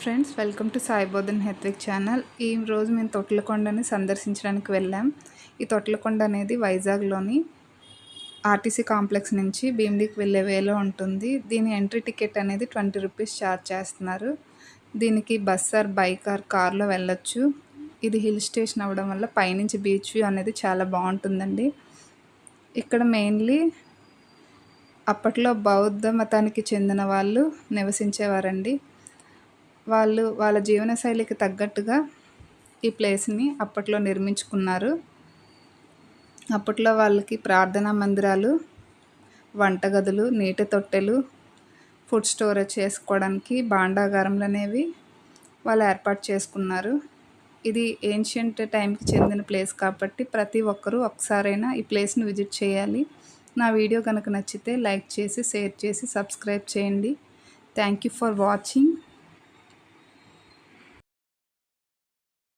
Friends welcome to Saibodhan Hethvik channel. ఈ రోజు మేము తొట్లకొండని సందర్శించడానికి వెళ్ళాం. ఈ తొట్లకొండ అనేది వైజాగ్లోని ఆర్టీసీ కాంప్లెక్స్ నుంచి భీమిడికి వెళ్ళే వేలో ఉంటుంది. దీని ఎంట్రీ టికెట్ అనేది ట్వంటీ రూపీస్ ఛార్జ్ చేస్తున్నారు. దీనికి బస్ ఆర్ బైక్ ఆర్ కార్లో వెళ్ళొచ్చు. ఇది హిల్ స్టేషన్ అవ్వడం వల్ల పైనుంచి బీచ్ వ్యూ అనేది చాలా బాగుంటుందండి. ఇక్కడ మెయిన్లీ అప్పట్లో బౌద్ధ మతానికి చెందిన వాళ్ళు నివసించేవారండి. వాళ్ళు వాళ్ళ జీవనశైలికి తగ్గట్టుగా ఈ ప్లేస్ని అప్పట్లో నిర్మించుకున్నారు. అప్పట్లో వాళ్ళకి ప్రార్థనా మందిరాలు వంటగదులు నీటి తొట్టెలు ఫుడ్ స్టోరేజ్ చేసుకోవడానికి భాండాగారములు అనేవి వాళ్ళు ఏర్పాటు చేసుకున్నారు. ఇది ఏన్షియంట్ టైంకి చెందిన ప్లేస్ కాబట్టి ప్రతి ఒక్కరూ ఒకసారైనా ఈ ప్లేస్ని విజిట్ చేయాలి. నా వీడియో కనుక నచ్చితే లైక్ చేసి షేర్ చేసి సబ్స్క్రైబ్ చేయండి. Thank you for watching.